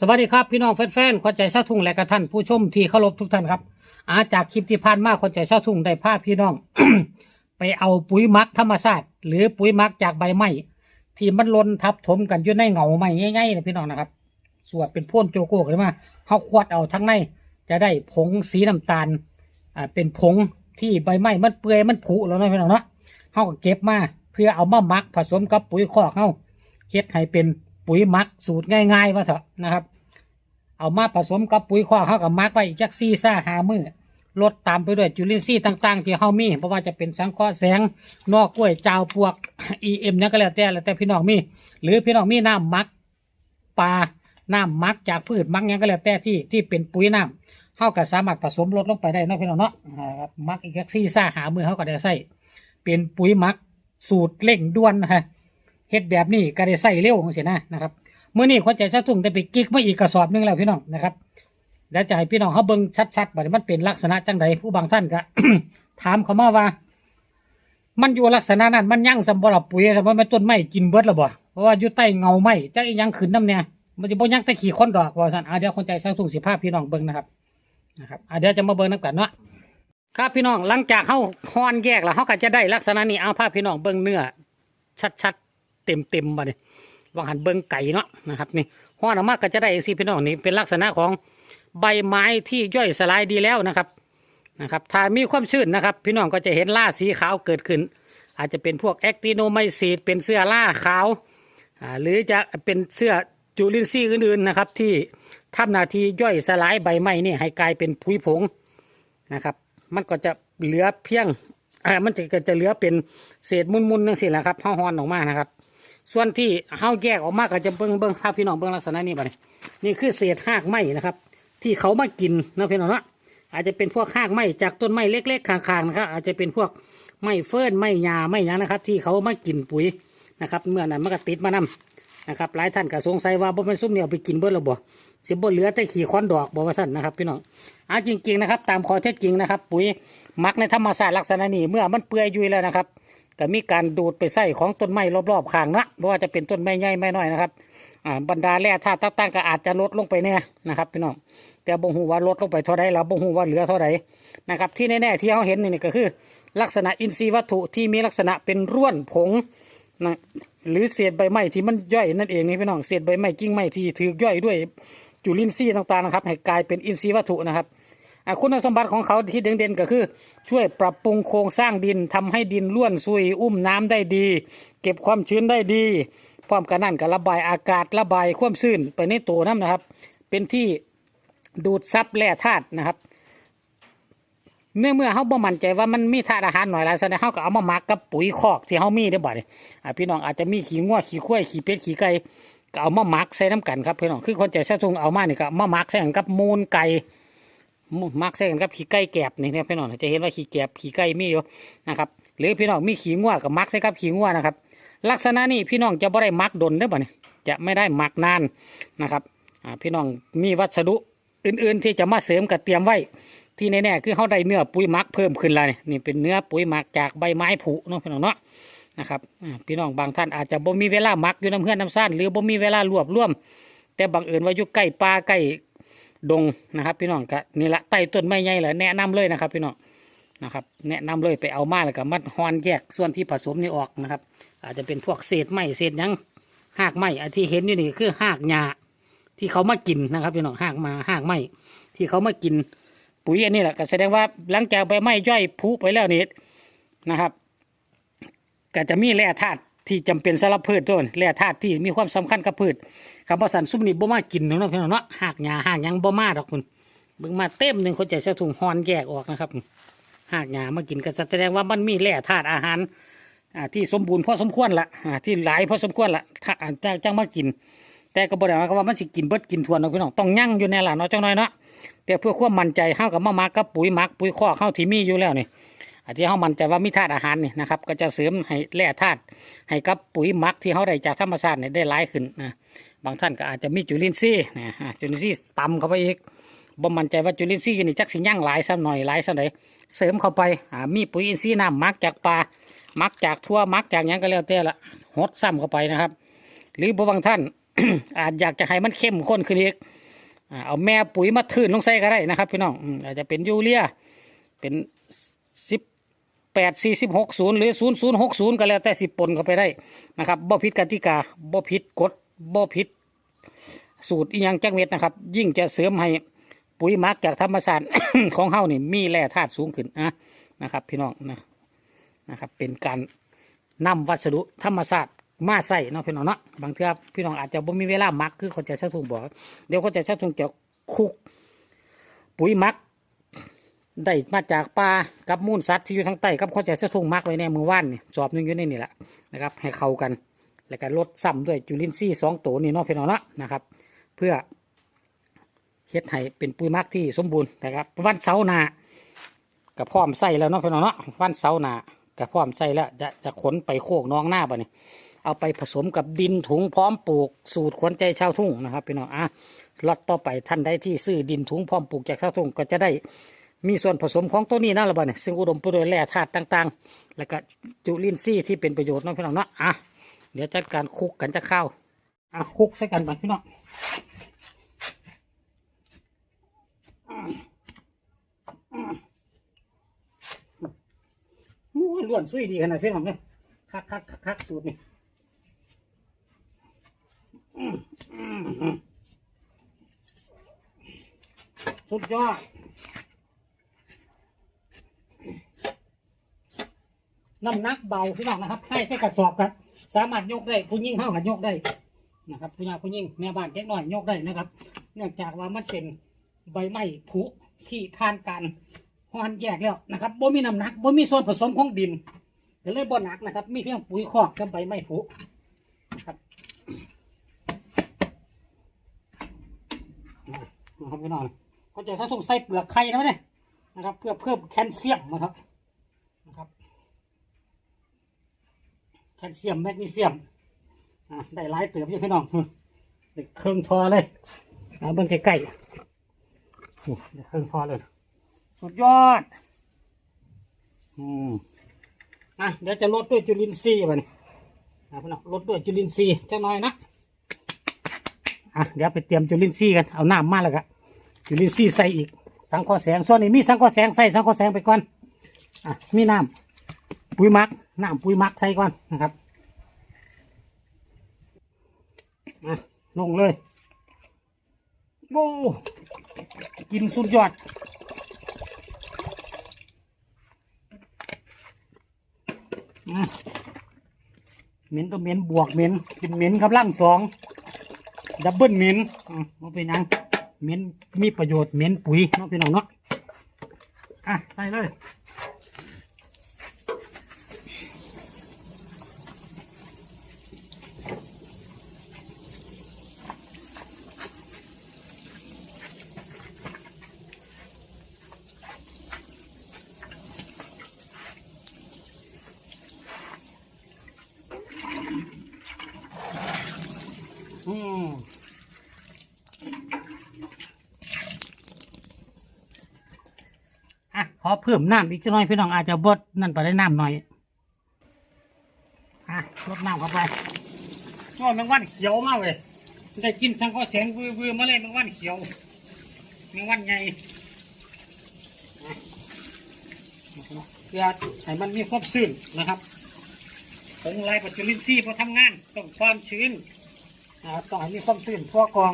สวัสดีครับพี่น้องแฟนๆคนใจเศร้าทุ่งและกระท่านผู้ชมที่เคารพทุกท่านครับ อาจากคลิปที่ผ่านมาคนใจเศร้าทุ่งได้พาพี่น้อง ไปเอาปุ๋ยมักธรรมชาติหรือปุ๋ยมักจากใบไม้ที่มันหลนทับถมกันอยู่ในเหงาไม้ง่ายๆนะพี่น้องนะครับสวดเป็นพ่นโจโก้ขึ้นมาเขาควดเอาทั้งในจะได้ผงสีน้ำตาลอ่าเป็นผงที่ใบไม้มันเปื่อยมันผุแล้วนะพี่น้องเนาะเขาก็เก็บมาเพื่อเอามามักผสมกับปุ๋ยคอกเขาเฮ็ดให้เป็น ปุ๋ยหมักสูตรง่ายๆว่าเถอะนะครับ เอามาผสมกับปุ๋ยคอเขากับมักไว้อีกจักซี่ซ่าหามือลดตามไปด้วยจุลินทรีย์ต่าง ๆ ที่เฮามีเพราะว่าจะเป็นสังเคราะห์แสงนอกกล้วยจาวปวก EM นั่นก็แล้วแต่แล้วแต่พี่น้องมี หรือพี่น้องมีน้ำมักปลาน้ำมักจากพืชมักหยังก็แล้วแต่ที่ที่เป็นปุ๋ยน้ำเฮาก็สามารถผสมลดลงไปได้นะพี่น้องเนาะครับมักอีกจักซี่ซ่าหามือเฮาก็ได้ใส่เป็นปุ๋ยหมักสูตรเร่งด่วนนะฮะ เฮ็ดแบบนี้ก็ได้ใส่เร็วจังซี่นะนะครับเมื่อนี้คนใจสะทุ่งได้ไปกิกมาอีกกระสอบนึงแล้วพี่น้องนะครับแล้วจะให้พี่น้องเขาเบิ่งชัดๆบัดนี้มันเป็นลักษณะจังใดผู้บางท่านก็ถามเขามาว่า มันอยู่ลักษณะนั้นมันยั่งสำบรับปุ๋ยแต่ว่ามันต้นไม้กินเบิดแล้วบ่เพราะว่าอยู่ใต้เงาไม้จักอีหยังขึ้นน้ำเนี่ยมันจะบ่ยั่งแต่ขี่คนดอกว่าซั่นอะเดี๋ยวคนใจสะทุ่งสิภาพพี่น้องเบิ่งนะครับนะครับอะเดี๋ยวจะมาเบิ่งนํกันเนาะครับพี่น้องหลังจากเฮาฮ้อนแยกแล้วเฮาก็จะได้ลักษณะนี้เอาภาพพี่น้องเบิ่งเนื้อชัดๆ เต็มๆบัดนี้วางหันเบิงไก่เนาะนะครับนี่ห้อนออกมาก็จะได้สิพี่น้องนี่เป็นลักษณะของใบไม้ที่ย่อยสลายดีแล้วนะครับนะครับถ้ามีความชื้นนะครับ พี่น้องก็จะเห็นล่าสีขาวเกิดขึ้น อาจจะเป็นพวกแอคติโนไมซีดเป็นเสื้อล่าขาวอ่าหรือจะเป็นเสื้อจุลินทรีย์อื่นๆนะครับ ที่ทำหน้าที่ย่อยสลายใบไม้นี่ให้กลายเป็นผุยผงนะครับ มันก็จะเหลือเพียงอ่ามันจะก็จะเหลือเป็นเศษมุนๆนั่นสิแหละครับห่อหอนออกมานะครับ ส่วนที่เฮาแยกออกมาก็จะเบิ่งเบิ่งภาพพี่น้องเบิ่งลักษณะนี้บัดนี้นี่คือเศษหากไม้นะครับ ที่เขามากินนะพี่น้องเนาะอาจจะเป็นพวกหากไม้จากต้นไม้เล็ก ๆ ข้างๆนะครับอาจจะเป็นพวกไม้เฟิร์นไม้หญ้าไม้หยังนะครับ ที่เขามากินปุ๋ยนะครับ เมื่อนั้นมันก็ติดมานํนะครับหลายท่านก็สงสัยว่าบ่เป็นซุ่มเนี่ยเอาไปกินเบิดแล้วบ่สิบ่เหลือแต่ขี้ค้อนดอกบ่ว่าซั่นนะครับพี่น้องอะจริงๆนะครับ ตามข้อเท็จจริงนะครับ ปุ๋ยมักในธรรมชาติลักษณะนี้เมื่อมันเปื่อยยุ่ยแล้วนะครับ ก็มีการดูดไปใส่ของต้นไม้รอบๆข้างนะเพราะว่าจะเป็นต้นไม้ใหญ่ไม่น้อยนะครับอ่าบรรดาแร่ธาตุต่างๆก็อาจจะลดลงไปแน่นะครับพี่น้องแต่บ่ฮู้ว่าลดลงไปเท่าใดแล้วบ่ฮู้ว่าเหลือเท่าใดนะครับที่แน่ๆที่เราเห็นนี่ก็คือ ลักษณะอินทรีย์วัตถุที่มีลักษณะเป็นร่วนผงนะหรือเศษใบไม้ที่มันย่อยนั่นเองนี่พี่น้องเศษใบไม้กิ่งไม้ที่ถือย่อยด้วยจุลินทรีย์ต่างๆนะครับให้กลายเป็นอินทรีย์วัตถุนะครับ คุณสมบัติของเขาที่เด่นๆก็คือ ช่วยปรับปรุงโครงสร้างดินทำให้ดินร่วนซุยอุ้มน้ำได้ดี เก็บความชื้นได้ดี พร้อมกันนั่นก็ระบายอากาศระบายความชื้นไปในตัวน้ำนะครับ เป็นที่ดูดซับแร่ธาตุนะครับเมื่อเมื่อเขาบ่มั่นใจว่ามันมีธาตุอาหารหน่อยหลายแสดงเขาก็เอามาหมักกับปุ๋ยคอกที่เขามีได้บ่เนี่ยพี่น้องอาจจะมีขี้งัวขี้ข้วยขี้เป็ดขี้ไก่ก็เอามาหมักใส่น้ำกันครับพี่น้องคือคนใจแซ่ทุงเอามานี่ก็มาหมักใส่กันกับมูลไก่ มักใส่กันกับขี้ไก่แกบนี่นะพี่น้องจะเห็นว่าขี้แกบขี้ไก่มีอยู่นะครับหรือพี่น้องมีขี้งัวกับมักใส่กับขี้งัวนะครับ ลักษณะนี้พี่น้องจะบ่ได้มักดนได้อบ่เนี่ยจะไม่ได้มักนานนะครับอ่าพี่น้องมีวัสดุอื่นๆ ที่จะมาเสริมกับเตรียมไว้ ที่แน่ๆคือเขาได้เนื้อปุ๋ยหมักเพิ่มขึ้นแล้วนี่นี่เป็นเนื้อปุ๋ยหมักจากใบไม้ผุเนาะพี่น้องเนาะนะครับอ่าพี่น้องบางท่านอาจจะบ่มีเวลาหมักอยู่น้ำเพื่อนน้ำซ่านหรือบ่มีเวลารวบรวม แต่บังเอิญว่าอยู่ใกล้ป่าใกล้ ดงนะครับ พี่น้องก็นี่ละใต้ต้นไม้ใหญ่แหละแนะนำเลยนะครับ พี่น้องนะครับ แนะนำเลยไปเอามาแล้วก็มัดฮอนแยกส่วนที่ผสมนี่ออกนะครับ อาจจะเป็นพวกเศษไม้เศษยังหากไม้อันที่เห็นอยู่นี่คือหากหญ้าที่เขามากินนะครับพี่น้องหากมาหากไม้ที่เขามากิน ปุ๋ยอันนี้แหละก็แสดงว่าหลังจากใบไม้ย่อยผุไปแล้วนี่นะครับ ก็จะมีแร่ธาตุ ที่จำเป็นสำหรับพืชต้นแร่ธาตุที่มีความสำคัญกับพืชคำว่าสันซุ่มนี่บ่มากินเนาะพี่น้องเนาะหากหญ้าหากยังบ่มาดอกคุณเบิ่งมาเต็มหนึ่งคนใจเสียถุงฮอนแยกออกนะครับหากหญ้ามากินก็แสดงว่ามันมีแร่ธาตุอาหารอ่าที่สมบูรณ์พอสมควรละอ่าที่หลายพอสมควรละถ้าอ่าจังจังมากิน แต่ก็บ่ได้หมาความว่ามันสิกินเบิดกินทวนเนาะพี่น้องต้องยั่งอยู่ในหล่ะเนาะจังน้อยเนาะแต่เพื่อความมั่นใจเฮากับมามักกับปุ๋ยมักปุ๋ยข้อเข้าที่มีอยู่แล้วนี่ ที่เขามันใจว่ามีธาตุอาหารนี่นะครับ ก็จะเสริมให้แร่ธาตุให้กับปุ๋ยหมักที่เขาได้จากธรรมชาติเนี่ยได้หลายขึ้นนะบางท่านก็อาจจะมีจุลินทรีย์นะฮะจุลินทรีย์ต่ำเข้าไปอีกบ่มั่นใจว่าจุลินทรีย์นี่จักสิย่างหลายสักหน่อยหลายสักหน่อยเสริมเข้าไปมีปุ๋ยอินทรีย์น้ำมักจากปลามักจากทั่วมักจากยังก็แล้วแต่ละหดซ้ำเข้าไปนะครับ หรือบ่บางท่านอาจอยากจะให้มันเข้มข้นขึ้นอีกเอาแม่ปุ๋ยมาทื่นลงใส่ก็ได้นะครับ พี่น้องอาจจะเป็นยูเรียเป็น แปดสี่สิบหกศูนย์หรือศูนย์ศูนย์หกศูนย์ก็แล้วแต่สิปนเข้าไปได้นะครับบ่ผิดกติกาบ่ผิดกฎบ่ผิดสูตรอีหยังจักเม็ดนะครับ ยิ่งจะเสริมให้ปุ๋ยหมักจากธรรมชาติของเฮานี่มีแร่ธาตุสูงขึ้นนะนะครับ พี่น้องนะนะครับ เป็นการนำวัสดุธรรมชาติมาใส่เนาะพี่น้องเนาะบางเทื่อพี่น้องอาจจะบ่มีเวลาหมักคือเขาจะชักทุงบอกเดี๋ยวเขาจะชักทุงจะคุก ปุ๋ยหมัก ได้มาจากปลากับมูลสัตว์ที่อยู่ทางใต้กับเขาใจะชักทุงมักไว้ในมือว่านนี่สอบนึงอยู่ในนี่แหละนะครับ ให้เข้ากัน แล้วก็ลดซ้ำด้วยจุลินทรีย์สองตัวนี่เนาะพี่น้องเนาะนะครับ เพื่อเฮ็ดให้เป็นปุ๋ยมักที่สมบูรณ์นะครับวันเสาร์หน้ากับพร้อมใส่แล้วเนาะพี่น้องเนาะวันเสาร์หน้ากับพร้อมใส่แล้วจะจะขนไปโคกน้องหน้าบ่เนี่ยเอาไปผสมกับดินถุงพร้อมปลูกสูตรขวัญใจชาวทุ่งนะครับพี่น้องอะล็อตต่อไปท่านใดที่ซื้อดินถุงพร้อมปลูกจากชาวทุ่งก็จะได้ มีส่วนผสมของตัวนี้นั่นละบ่เนี่ยซึ่งอุดมไปด้วยแร่ธาตุต่างๆ แล้วก็จุลินทรีย์ที่เป็นประโยชน์เนาะพี่น้องเนาะอะเดี๋ยวจัดการคุกกันจะเข้าอะคุกใส่กันบัดพี่น้องมู้ล้วนซุยดีขนาดพี่น้องเนี่ยคักคักคักสูตรนี่สุดยอด น้ำหนักเบาพี่น้องนะครับให้ใส่กระสอบครับ สามารถยกได้ผู้ยิ่งเท่ากับยกได้นะครับผู้ยาผู้ยิ่งแม่บ้านเล็กน้อยยกได้นะครับ เนื่องจากว่ามันเป็นใบไม้ผุที่ผ่านการหอนแยกแล้วนะครับบ่มีน้ำหนักบ่มีส่วนผสมของดินก็เลยบ่หนักนะครับ มีเพียงปุ๋ยคอกกับใบไม้ผุนะครับนะครับพี่น้องก็จะต้องใส่เปลือกไข่นะเนี่ยนะครับ เพื่อเพิ่มแคลเซียมนะครับ แคลเซียมแมกนีเซียมอะได้หลายเติบอยู่พี่น้องได้เครื่องทอเลยเอาเบิ่งใกล้ๆนี่ได้เครื่องทอเลย สุดยอด อืมอะเดี๋ยวจะลดด้วยจุลินทรีย์ไปนะพี่น้องลดด้วยจุลินทรีย์จะน้อยนะอะเดี๋ยวไปเตรียมจุลินทรีย์กัน เอาน้ำมาแล้วก็จุลินทรีย์ใส่อีก สังเคราะห์แสงส่วนนี้มีสังเคราะห์แสงใส่สังเคราะห์แสงไปก่อน อะ มีน้ำ ปุ๋ยมักน้ำปุ๋ยมักใส่ก่อนนะครับมาลงเลยโอ้กินสุดยอดเหม็นตัวเหม็นบวกเหม็นเป็นเหม็นกำลังสองดับเบิลเหม็นอะมาเป็นยังเหม็นมีประโยชน์เหม็นปุ๋ยเนาะพี่น้องเนาะอะใส่เลย อืม อะขอเพิ่มน้ำอีกน่อยพี่น้องอาจจะบดนั่นไปได้น้ำหน่อยอะลดน้ำเข้าไปโอ้ยแมงวันเขียวมากเลยได้กินสังเคราะห์แสงวือวือมาเลยแมงวันเขียวแมงวันใหญ่เพื่อให้มันมีความชื้นนะครับผงลายปัจจุลินทรีย์พอทำงานต้องความชื้นนะครับต้องให้มีความชื้นทั่วกอง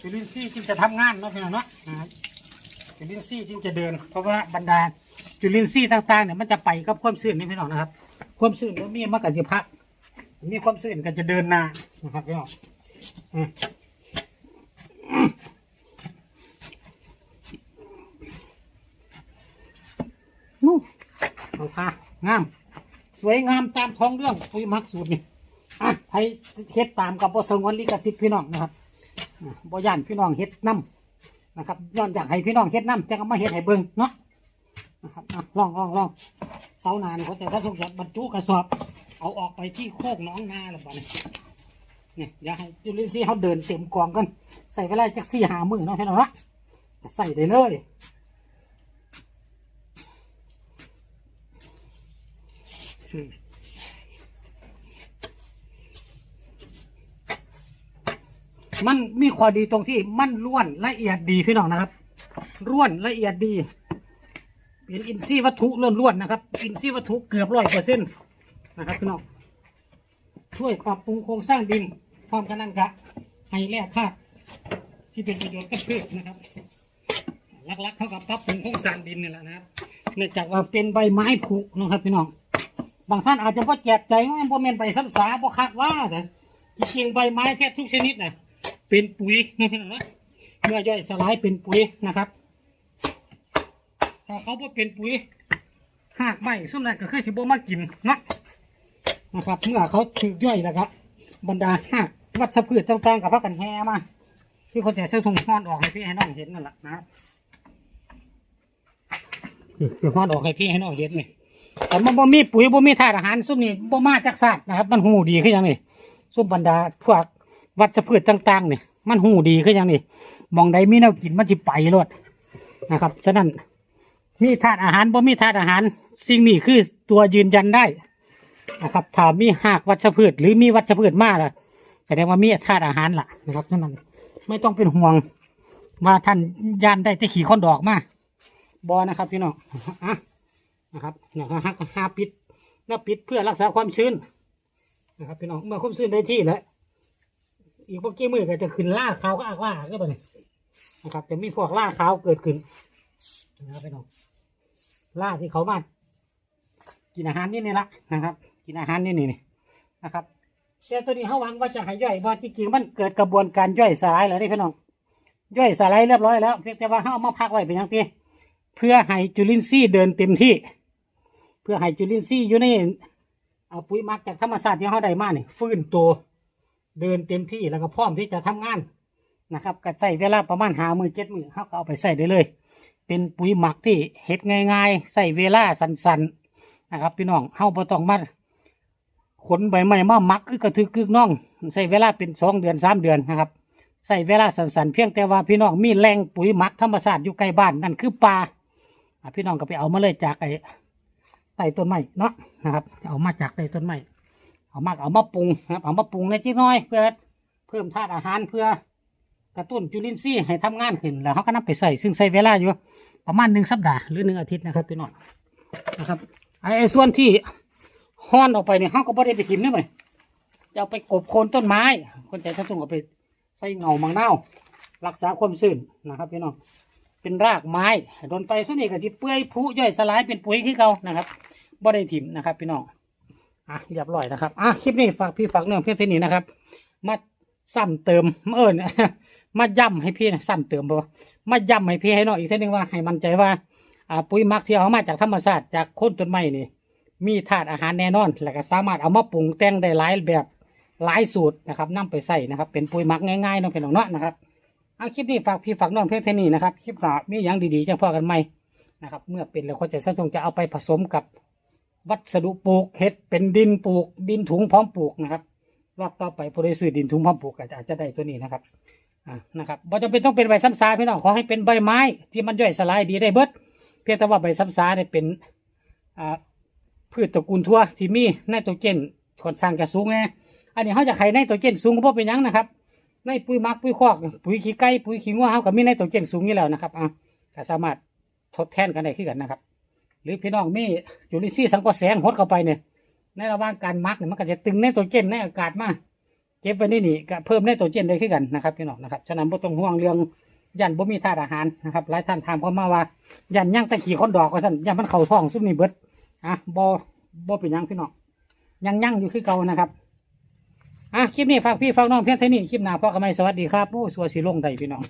จุลินทรีย์จึงจะทำงานเนาะพี่น้องเนาะ จุลินทรีย์จึงจะเดิน เพราะว่าบรรดาจุลินทรีย์ต่างๆเนี่ยมันจะไปกับความชื้นนี่พี่น้องนะครับ ความชื้นมันมีมันก็จะพักมีความชื้นก็จะเดินหน้านะครับพี่น้องอืมอืมนู่นเอาผ้างาม สวยงามตามท้องเรื่องปุยมักสูตรนี่อะให้เฮ็ดตามกับบสงวนลิขสิทธิ์พี่น้องนะครับบ่ย่านพี่น้องเฮ็ดน้ำ นะครับย้อนอยากให้พี่น้องเฮ็ดน้ำจะก็มาเฮ็ดให้เบิ่งเนาะนะครับอะลองลองลองเสาหนานเขาจะถ้าทุกอย่างบรรจุกระสอบ เอาออกไปที่โคกหน้องนาแล้วบ่เนี่ยเนี่ยอยากให้จุลินทรีย์เขาเดินเต็มกองกัน ใส่เวลาจักสี่หามือเนาะพี่น้องนะจะใส่ได้เลยอืม มันมีข้อดีตรงที่มันร่วนละเอียดดีพี่น้องนะครับ ร่วนละเอียดดี เป็นอินทรีย์วัตถุล้วนๆนะครับ อินทรีย์วัตถุเกือบร้อยเปอร์เซ็นต์นะครับพี่น้องช่วยปรับปรุงโครงสร้างดินพร้อมกันนั่นกะให้แร่ธาตุที่เป็นประโยชน์กับพืชนะครับลักๆเท่ากับปรับปรุงโครงสร้างดินนี่แหละนะครับเนื่องจากว่าเป็นใบไม้ผุนะครับพี่น้องบางท่านอาจจะว่าแจกใจว่าบ่แม่นใบซ้ำสาบ่คักว่าแต่จริงใบไม้แทบทุกชนิดนะ เป็นปุ๋ยเมื่อย่อยสลายเป็นปุ๋ยนะครับถ้าเขาบ่เป็นปุ๋ยหากใบส่วนนั้นก็คือสิบ่มากินนะนะครับ เมื่อเขาถูกย่อยแล้วครับบรรดาหากวัชพืชต่างๆกับพากันแห่มาที่เขาจะใช้ถุงห้อนออกให้พี่ให้น้องเห็นนั่นแหละนะครับคือห้อนออกให้พี่ให้น้องเห็นนี่แต่มันบ่มีปุ๋ยบ่มีธาตุอาหารซุ่มนี่บ่มาจากสัตว์นะครับ มันหูดีขึ้นยังนี่ซุ่มบรรดาพวก วัชพืชต่างๆนี่มันหูดีขึ้นยังนี่มองใดมีแนวกินมันจิไปรดนะครับ ฉะนั้นมีธาตุอาหารบ่มีธาตุอาหาร สิ่งนี้คือตัวยืนยันได้นะครับถ้ามีหากวัชพืช หรือมีวัชพืชมากล่ะแสดงว่ามีธาตุอาหารล่ะนะครับฉะนั้นไม่ต้องเป็นห่วงว่าท่านยานได้แต่ขี่ข้อนดอกมาบอนะครับพี่น้องอะนะครับนะครับฮักฮาปิดหน้าปิดเพื่อรักษาความชื้นนะครับพี่น้องเมื่อความชื้นได้ที่แล้ว อีกพวกกี้มือก็จะขึ้นล่าขาวก็อากล่าก็ไปเลยนะครับจะมีพวกล่าขาวเกิดขึ้นนะครับพี่น้องล่าที่เขามากินอาหารนี่นี่ละนะครับ กินอาหารนี่นี่นี่นะครับแต่ตัวนี้เขาหวังว่าจะให้ย่อยว่าจริงๆมันเกิดกระบวนการย่อยสลายแล้วนี่พี่น้องย่อยสลายเรียบร้อยแล้วเพียงแต่ว่าเขาเอามาพักไว้เป็นอย่างที่เพื่อให้จุลินทรีย์เดินเต็มที่ เพื่อให้จุลินทรีย์อยู่ในเอาปุ๋ยมักจากธรรมชาติที่เขาได้มาเนี่ยฟื้นตัว เดินเต็มที่แล้วก็พร้อมที่จะทำงานนะครับก็ใส่เวลาประมาณหามือเจ็ดมือเขาก็เอาไปใส่ได้เลย เป็นปุ๋ยหมักที่เฮ็ดง่ายๆใส่เวลาสั้นๆนะครับพี่น้องเฮาบ่ต้องมาขนใบไม้มาหมักคือกระทึกกึกน้องใส่เวลาเป็นสองเดือนสามเดือนนะครับใส่เวลาสั้นๆเพียงแต่ว่าพี่น้องมีแหล่งปุ๋ยหมักธรรมชาติอยู่ใกล้บ้านนั่นคือป่าพี่น้องก็ไปเอามาเลยจากไอ้ใต้ต้นไม้เนาะนะครับ เอามาจากใต้ต้นไม้ เอามาเอามาปรุงนะครับ เอามาปรุงในจิน้อยเพื่อเพิ่มธาตุอาหารเพื่อกระตุ้นจุลินทรีย์ให้ทำงานขึ้นแล้วเขาก็นำไปใส่ซึ่งใส่เวลาอยู่ประมาณหนึ่งสัปดาห์หรือหนึ่งอาทิตย์นะครับพี่น้องนะครับไอ้ไอ้ส่วนที่ห้อนออกไปเนี่ยเขาก็ไม่ได้ไปทิมเนี่ยมันจะไปกบโคนต้นไม้ คนใจถ้าต้องเอาไปใส่เงามังเน่ารักษาความชื้นนะครับพี่น้องเป็นรากไม้โดนไปส่วนนี้ก็จะเปื่อยผุย่อยสลายเป็นปุ๋ยที่เขานะครับบ่ได้ทิมนะครับพี่น้อง อะเรียบร้อยนะครับอะคลิปนี้ฝากพี่ฝากน้องเพียงเท่นี้นะครับมาซ้ำเติมเอิญมาย้ำให้พี่นะซ้ำเติมบ่มาย้ำให้พี่ให้น้องอีกทีนึงว่าให้มั่นใจว่าอ่าปุ๋ยมักที่เอามาจากธรรมชาติจากโคนต้นไม้นี่ มีธาตุอาหารแน่นอน และก็สามารถเอามาปรุงแต่งได้หลายแบบหลายสูตรนะครับนำไปใส่นะครับ เป็นปุ๋ยมักง่ายๆน้องเป็นน้องเนาะนะครับเอาคลิปนี้ฝากพี่ฝากน้องเพียงเท่านี้นะครับคลิปหน้ามีอย่างดีๆจะพอกันใหมนะครับ เมื่อเป็นแล้วก็จะสะทงจะเอาไปผสมกับ วัสดุปลูกเห็ดเป็นดินปลูก ดินถุงพร้อมปลูกนะครับรอบต่อไปผู้ใดซื้อดินถุงพร้อมปลูกอาจจะได้ตัวนี้นะครับอ่านะครับบ่จำเป็นต้องเป็นใบซ้ำซาพี่น้องขอให้เป็นใบไม้ที่มันย่อยสลายดีได้เบิดเพียงแต่ว่าใบซ้ำซาเนี่ยเป็นอ่าพืชตระกูลทั่วที่มีไนโตรเจนค่อนข้างจะสูงแน่อันนี้เขาจะไขไนโตรเจนสูงก็เพราะเป็นยังนะครับในปุ๋ยมักปุ๋ยคอกปุ๋ยขี้ไก่ปุ๋ยขี้งัวเขาก็มีไนโตรเจนสูงอยู่แล้วนะครับอ่าก็สามารถทดแทนกันได้ขึ้นกันนะครับ หรือพี่น้องมีจุลินทรีย์สังเคราะห์แสงหดเข้าไปเนี่ยในระหว่างการมักเนี่ยมันก็จะตึงไนโตรเจนในอากาศมากเก็บไว้ในนี่ก็เพิ่มไนโตรเจนได้ขึ้นกันนะครับพี่น้องนะครับฉะนั้นบ่ต้องห่วงเรื่องยันบ่มีธาตุอาหารนะครับหลายท่านถามเข้ามาว่า ยันย่างตะขี่คนดอกว่าซั่นยันมันเข้าท้องซุ่มนี่เบิดอะบ่บ่เป็นยังพี่น้องยังยั่งอยู่คือเก่านะครับอะคลิปนี้ฝากพี่ฝากน้องเพียงเท่านี้คลิปหน้าพ่อกันใหม่สวัสดีครับโอ้สัวสิลงได้พี่น้อง